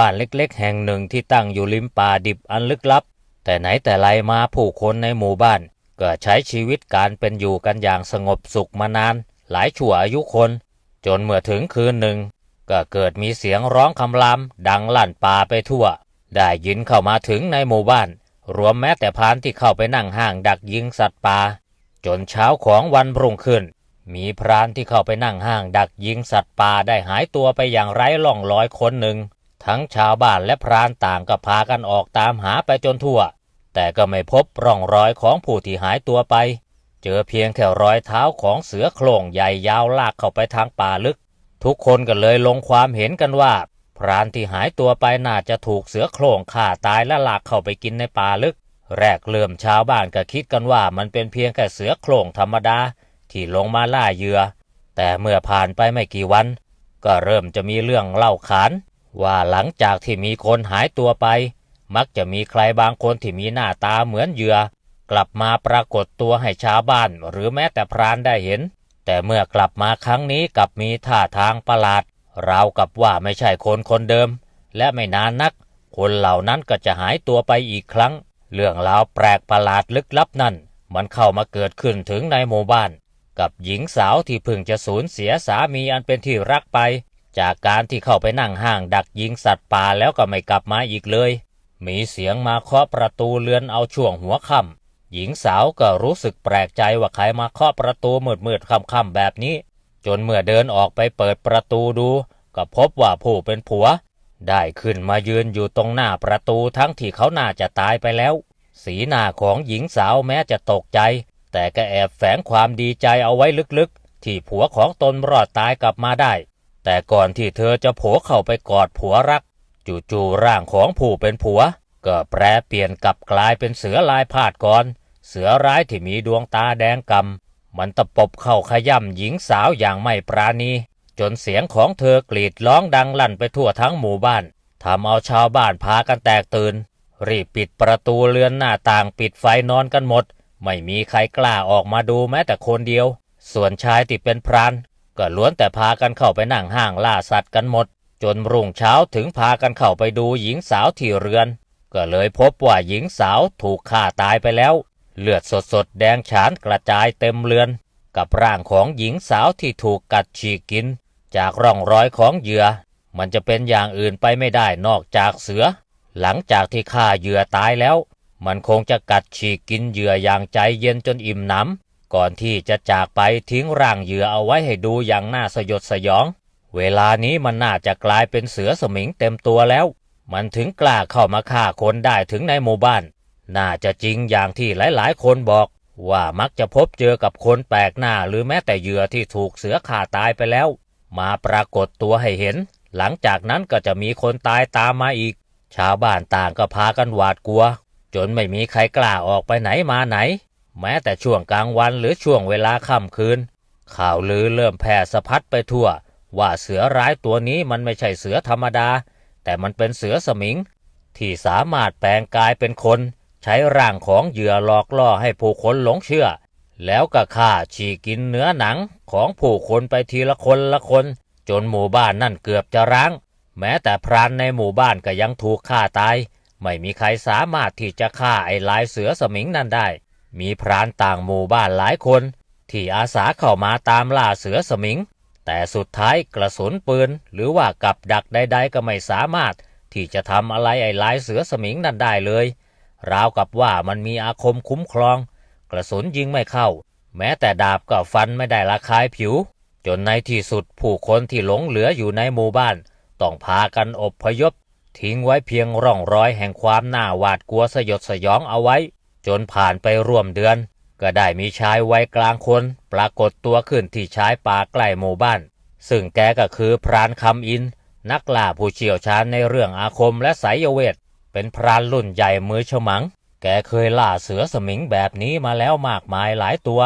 บ้านเล็กๆ แห่งหนึ่งที่ตั้งอยู่ริมป่าดิบอันลึกลับ แต่ไหนแต่ไรมาผู้คนในหมู่บ้านก็ใช้ชีวิตการเป็นอยู่กันอย่างสงบสุขมานาน หลายชั่วอายุคน จนเมื่อถึงคืนหนึ่ง ก็เกิดมีเสียงร้องคำรามดังลั่นป่าไปทั่ว ได้ยินเข้ามาถึงในหมู่บ้าน รวมแม้แต่พรานที่เข้าไปนั่งห้างดักยิงสัตว์ป่าจนเช้าของวันรุ่งขึ้น มีพรานที่เข้าไปนั่งห้างดักยิงสัตว์ป่าได้หายตัวไปอย่างไร้ร่องรอยคนหนึ่ง ทั้งชาวบ้านและพรานต่างก็พากันออกตามหาไปจนทั่ว แต่ก็ไม่พบร่องรอยของผู้ที่หายตัวไป เจอเพียงแค่รอยเท้าของเสือโคร่งใหญ่ยาวลากเข้าไปทางป่าลึก ทุกคนก็เลยลงความเห็นกันว่า พรานที่หายตัวไปน่าจะถูกเสือโคร่งฆ่าตายและลากเข้าไปกินในป่าลึก แรกเริ่มชาวบ้านก็คิดกันว่ามันเป็นเพียงแค่เสือโคร่งธรรมดาที่ลงมาล่าเหยื่อแต่เมื่อผ่านไปไม่กี่วัน ก็เริ่มจะมีเรื่องเล่าขาน ว่าหลังจากที่มีคนหายตัวไป มักจะมีใครบางคนที่มีหน้าตาเหมือนเหยื่อ กลับมาปรากฏตัวให้ชาวบ้านหรือแม้แต่พรานได้เห็น แต่เมื่อกลับมาครั้งนี้กลับมีท่าทางประหลาดราวกับว่าไม่ใช่คนคนเดิม และไม่นานนัก คนเหล่านั้นก็จะหายตัวไปอีกครั้ง เรื่องราวแปลกประหลาดลึกลับนั่น มันเข้ามาเกิดขึ้นถึงในหมู่บ้าน กับหญิงสาวที่เพิ่งจะสูญเสียสามีอันเป็นที่รักไป จากการที่เข้าไปนั่งห้างดักยิงสัตว์ป่าแล้วก็ไม่กลับมาอีกเลย มีเสียงมาเคาะประตูเรือนเอาช่วงหัวค่ำหญิงสาวก็รู้สึกแปลกใจว่าใครมาเคาะประตูมืดมืดๆค่ำๆแบบนี้ จนเมื่อเดินออกไปเปิดประตูดู ก็พบว่าผู้เป็นผัว ได้ขึ้นมายืนอยู่ตรงหน้าประตูทั้งที่เขาน่าจะตายไปแล้ว สีหน้าของหญิงสาวแม้จะตกใจ แต่ก็แอบแฝงความดีใจเอาไว้ลึกๆ ที่ผัวของตนรอดตายกลับมาได้ แต่ก่อนที่เธอจะโผเข้าไปกอดผัวรัก จู่ๆร่างของผู้เป็นผัว ก็แปรเปลี่ยนกลับกลายเป็นเสือลายพาดก่อน เสือร้ายที่มีดวงตาแดงกำมันตะปบเข้าขย่ำหญิงสาวอย่างไม่ปราณี จนเสียงของเธอกรีดร้องดังลั่นไปทั่วทั้งหมู่บ้านทำเอาชาวบ้านพากันแตกตื่น รีบปิดประตูเรือนหน้าต่างปิดไฟนอนกันหมด ไม่มีใครกล้าออกมาดูแม้แต่คนเดียว ส่วนชายที่เป็นพราน ก็ล้วนแต่พากันเข้าไปนั่งห้างล่าสัตว์กันหมด จนรุ่งเช้าถึงพากันเข้าไปดูหญิงสาวที่เรือน ก็เลยพบว่าหญิงสาวถูกฆ่าตายไปแล้ว เลือดสดๆแดงฉานกระจายเต็มเรือน กับร่างของหญิงสาวที่ถูกกัดฉีกกิน จากร่องรอยของเหยื่อ มันจะเป็นอย่างอื่นไปไม่ได้นอกจากเสือ หลังจากที่ฆ่าเหยื่อตายแล้ว มันคงจะกัดฉีกกินเหยื่ออย่างใจเย็นจนอิ่มหนำ ก่อนที่จะจากไปทิ้งร่างเหยื่อเอาไว้ให้ดูอย่างน่าสยดสยอง เวลานี้มันน่าจะกลายเป็นเสือสมิงเต็มตัวแล้ว มันถึงกล้าเข้ามาฆ่าคนได้ถึงในหมู่บ้าน น่าจะจริงอย่างที่หลายๆ คนบอก ว่ามักจะพบเจอกับคนแปลกหน้าหรือแม้แต่เหยื่อที่ถูกเสือฆ่าตายไปแล้ว มาปรากฏตัวให้เห็น หลังจากนั้นก็จะมีคนตายตามมาอีก ชาวบ้านต่างก็พากันหวาดกลัว จนไม่มีใครกล้าออกไปไหนมาไหน แม้แต่ช่วงกลางวันหรือช่วงเวลาค่ำคืน ข่าวลือเริ่มแพร่สะพัดไปทั่ว ว่าเสือร้ายตัวนี้มันไม่ใช่เสือธรรมดา แต่มันเป็นเสือสมิง ที่สามารถแปลงกายเป็นคน ใช้ร่างของเหยื่อหลอกล่อให้ผู้คนหลงเชื่อ แล้วก็ฆ่าฉีกกินเนื้อหนังของผู้คนไปทีละคนละคน จนหมู่บ้านนั่นเกือบจะร้าง แม้แต่พรานในหมู่บ้านก็ยังถูกฆ่าตาย ไม่มีใครสามารถที่จะฆ่าไอ้ลายเสือสมิงนั่นได้ มีพรานต่างหมู่บ้านหลายคน ที่อาสาเข้ามาตามล่าเสือสมิง แต่สุดท้ายกระสุนปืน หรือว่ากับดักใดๆก็ไม่สามารถ ที่จะทำอะไรไอ้ลายเสือสมิงนั่นได้เลย ราวกับว่ามันมีอาคมคุ้มครอง กระสุนยิงไม่เข้า แม้แต่ดาบก็ฟันไม่ได้ระคายผิว จนในที่สุดผู้คนที่หลงเหลืออยู่ในหมู่บ้าน ต้องพากันอบพยพทิ้งไว้เพียงร่องรอยแห่งความน่าหวาดกลัวสยดสยองเอาไว้ จนผ่านไปร่วมเดือน ก็ได้มีชายวัยกลางคน ปรากฏตัวขึ้นที่ชายป่าใกล้หมู่บ้าน ซึ่งแกก็คือพรานคำอิน นักล่าผู้เชี่ยวชาญในเรื่องอาคมและไสยเวท เป็นพรานรุ่นใหญ่มือฉมัง แกเคยล่าเสือสมิงแบบนี้มาแล้วมากมายหลายตัว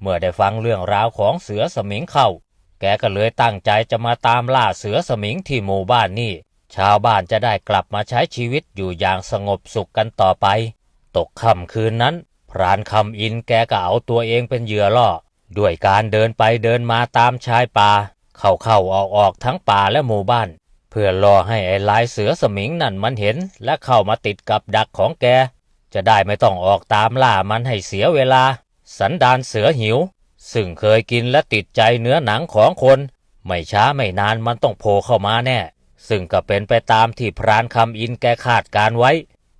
เมื่อได้ฟังเรื่องราวของเสือสมิงเข้า แกก็เลยตั้งใจจะมาตามล่าเสือสมิงที่หมู่บ้านนี่ชาวบ้านจะได้กลับมาใช้ชีวิตอยู่อย่างสงบสุขกันต่อไป ตกค่ำคืนนั้น พรานคำอินแกก็เอาตัวเองเป็นเหยื่อล่อ ด้วยการเดินไปเดินมาตามชายป่า เข้าเข้าออกออกทั้งป่าและหมู่บ้าน เพื่อรอให้ไอ้ลายเสือสมิงนั่นมันเห็น และเข้ามาติดกับดักของแก จะได้ไม่ต้องออกตามล่ามันให้เสียเวลา สันดานเสือหิว ซึ่งเคยกินและติดใจเนื้อหนังของคน ไม่ช้าไม่นานมันต้องโผล่เข้ามาแน่ ซึ่งก็เป็นไปตามที่พรานคำอินแกคาดการไว้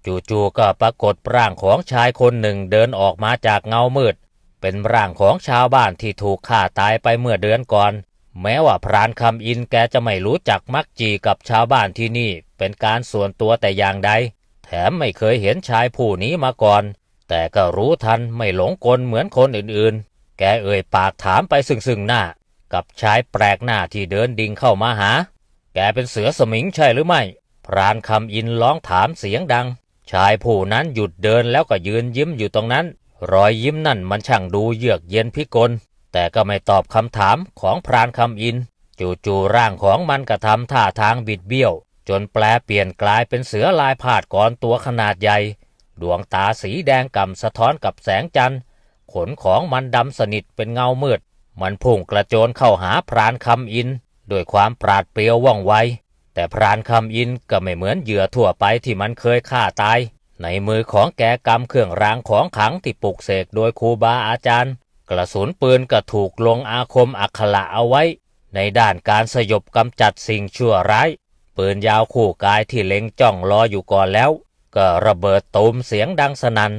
จู่ๆก็ปรากฏร่างของชายคนหนึ่งเดินออกมาจากเงามืด เป็นร่างของชาวบ้านที่ถูกฆ่าตายไปเมื่อเดือนก่อน แม้ว่าพรานคำอินแกจะไม่รู้จักมักจีกับชาวบ้านที่นี่ เป็นการส่วนตัวแต่อย่างใด แถมไม่เคยเห็นชายผู้นี้มาก่อน แต่ก็รู้ทันไม่หลงกลเหมือนคนอื่นๆ แกเอ่ยปากถามไปซึ่งๆหน้า กับชายแปลกหน้าที่เดินดิ่งเข้ามาหา แกเป็นเสือสมิงใช่หรือไม่ พรานคำอินร้องถามเสียงดัง ชายผู้นั้นหยุดเดินแล้วก็ยืนยิ้มอยู่ตรงนั้น รอยยิ้มนั่นมันช่างดูเยือกเย็นพิกล แต่ก็ไม่ตอบคำถามของพรานคำอิน จู่ๆร่างของมันกระทำท่าทางบิดเบี้ยว จนแปลเปลี่ยนกลายเป็นเสือลายผาดก่อนตัวขนาดใหญ่ ดวงตาสีแดงก่ำสะท้อนกับแสงจันทร์ ขนของมันดำสนิทเป็นเงามืด มันพุ่งกระโจนเข้าหาพรานคำอิน ด้วยความปราดเปรียวว่องไว แต่พรานคำอินก็ไม่เหมือนเหยื่อทั่วไปที่มันเคยฆ่าตาย ในมือของแกกำเครื่องรางของขังที่ปลุกเสกโดยครูบาอาจารย์ กระสุนปืนก็ถูกลงอาคมอักขระเอาไว้ ในด้านการสยบกำจัดสิ่งชั่วร้าย ปืนยาวคู่กายที่เล็งจ้องรออยู่ก่อนแล้ว ก็ระเบิดตูมเสียงดังสนัน่น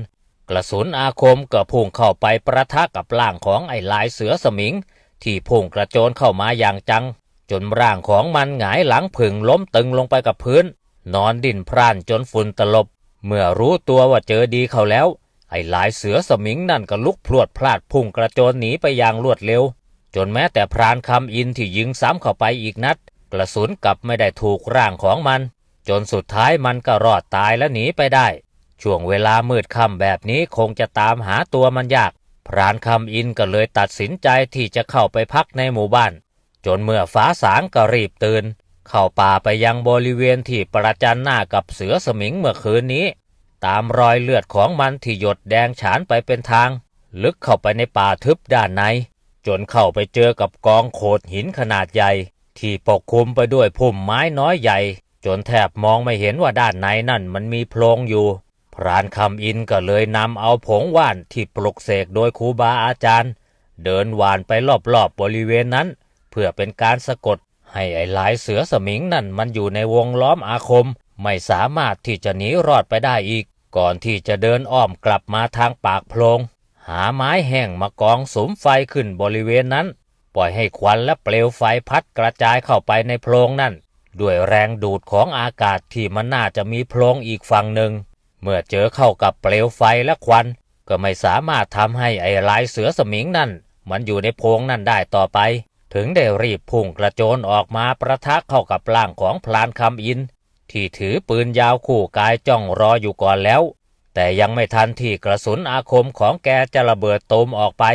กระสุนอาคมก็พุ่งเข้าไปประทะกับร่างของไอ้ลายเสือสมิง ที่พุ่งกระโจนเข้ามาอย่างจัง จนร่างของมันหงายหลังผึ่งล้มตึงลงไปกับพื้น นอนดิ้นพร่านจนฝุ่นตลบ เมื่อรู้ตัวว่าเจอดีเขาแล้ว ไอ้หลายเสือสมิงนั่นก็ลุกพรวดพลาดพุ่งกระโจนหนีไปอย่างรวดเร็ว จนแม้แต่พรานคำอินที่ยิงซ้ำเข้าไปอีกนัด กระสุนกลับไม่ได้ถูกร่างของมัน จนสุดท้ายมันก็รอดตายและหนีไปได้ ช่วงเวลามืดค่ำแบบนี้คงจะตามหาตัวมันยาก พรานคำอินก็เลยตัดสินใจที่จะเข้าไปพักในหมู่บ้าน จนเมื่อฟ้าสางก็รีบตื่น เข้าป่าไปยังบริเวณที่ประจันหน้ากับเสือสมิงเมื่อคืนนี้ ตามรอยเลือดของมันที่หยดแดงฉานไปเป็นทาง ลึกเข้าไปในป่าทึบด้านใน จนเข้าไปเจอกับกองโขดหินขนาดใหญ่ ที่ปกคลุมไปด้วยพุ่มไม้น้อยใหญ่ จนแทบมองไม่เห็นว่าด้านในนั่นมันมีโพรงอยู่ พรานคำอินก็เลยนำเอาผงว่านที่ปลุกเสกโดยครูบาอาจารย์ เดินว่านไปรอบๆบบริเวณนั้น เพื่อเป็นการสะกด ให้ไอ้ลายเสือสมิงนั่นมันอยู่ในวงล้อมอาคม ไม่สามารถที่จะหนีรอดไปได้อีก ก่อนที่จะเดินอ้อมกลับมาทางปากโพรง หาไม้แห้งมากองสมไฟขึ้นบริเวณนั้น ปล่อยให้ควันและเปลวไฟพัดกระจายเข้าไปในโพรงนั่น ด้วยแรงดูดของอากาศที่มันน่าจะมีโพรงอีกฝั่งหนึ่ง เมื่อเจอเข้ากับเปลวไฟและควันก็ไม่สามารถทำให้ไอ้ลายเสือสมิงนั่น มันอยู่ในโพรงนั่นได้ต่อไป ถึงได้รีบพุ่งกระโจนออกมาประทะเข้ากับร่างของพลานคำอิน ที่ถือปืนยาวคู่กายจ้องรออยู่ก่อนแล้ว แต่ยังไม่ทันที่กระสุนอาคมของแกจะระเบิดตูมออกไป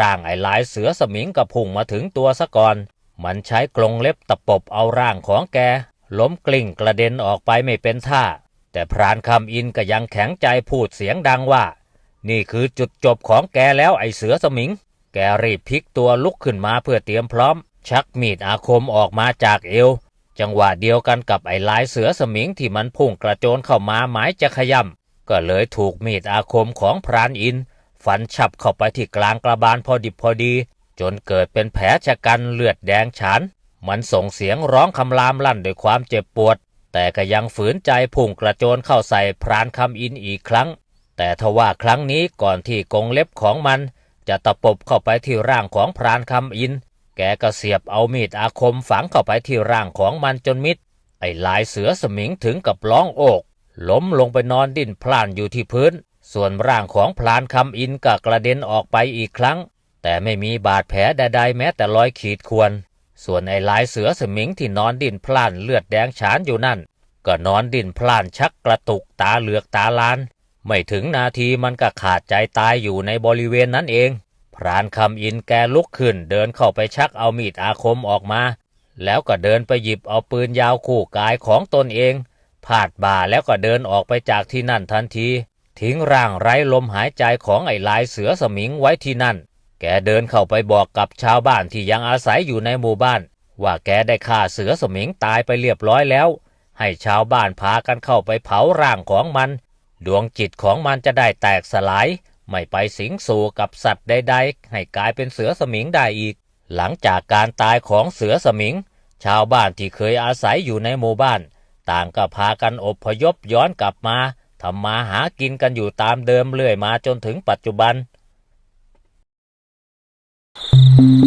ร่างไอ้ลายเสือสมิงก็พุ่งมาถึงตัวซะก่อน มันใช้กรงเล็บตะปบเอาร่างของแก ล้มกลิ้งกระเด็นออกไปไม่เป็นท่า แต่พรานคำอินก็ยังแข็งใจพูดเสียงดังว่า นี่คือจุดจบของแกแล้วไอ้เสือสมิง แกรีบพลิกตัวลุกขึ้นมาเพื่อเตรียมพร้อม ชักมีดอาคมออกมาจากเอว จังหวะเดียวกันกับไอ้ลายเสือสมิงที่มันพุ่งกระโจนเข้ามาหมายจะขย่ำก็เลยถูกมีดอาคมของพรานอิน ฟันฉับเข้าไปที่กลางกระบาลพอดิบพอดี จนเกิดเป็นแผลชะกันเลือดแดงฉานมันส่งเสียงร้องคำรามลั่นด้วยความเจ็บปวด แต่ก็ยังฝืนใจพุ่งกระโจนเข้าใส่พรานคำอินอีกครั้ง แต่ทว่าครั้งนี้ก่อนที่กงเล็บของมัน จะตะปบเข้าไปที่ร่างของพรานคำอิน แกก็เสียบเอามีดอาคมฝังเข้าไปที่ร่างของมันจนมิด ไอ้ลายเสือสมิงถึงกับร้องโอกล้มลงไปนอนดิ้นพล่านอยู่ที่พื้น ส่วนร่างของพลานคำอินก็กระเด็นออกไปอีกครั้ง แต่ไม่มีบาดแผลใดๆแม้แต่รอยขีดข่วน ส่วนไอ้ลายเสือสมิงที่นอนดิ้นพล่านเลือดแดงฉานอยู่นั่น ก็นอนดิ้นพล่านชักกระตุกตาเหลือกตาลาน ไม่ถึงนาทีมันก็ขาดใจตายอยู่ในบริเวณนั้นเอง พรานคำอินแกลุกขึ้นเดินเข้าไปชักเอามีดอาคมออกมา แล้วก็เดินไปหยิบเอาปืนยาวคู่กายของตนเองพาดบ่าแล้วก็เดินออกไปจากที่นั่นทันที ทิ้งร่างไร้ลมหายใจของไอ้ลายเสือสมิงไว้ที่นั่น แกเดินเข้าไปบอกกับชาวบ้านที่ยังอาศัยอยู่ในหมู่บ้าน ว่าแกได้ฆ่าเสือสมิงตายไปเรียบร้อยแล้ว ให้ชาวบ้านพากันเข้าไปเผาร่างของมัน ดวงจิตของมันจะได้แตกสลาย ไม่ไปสิงสู่กับสัตว์ใดๆ ให้กลายเป็นเสือสมิงได้อีก หลังจากการตายของเสือสมิง ชาวบ้านที่เคยอาศัยอยู่ในหมู่บ้าน ต่างก็พากันอบพยพย้อนกลับมาทำมาหากินกันอยู่ตามเดิมเรื่อยมาจนถึงปัจจุบัน Thank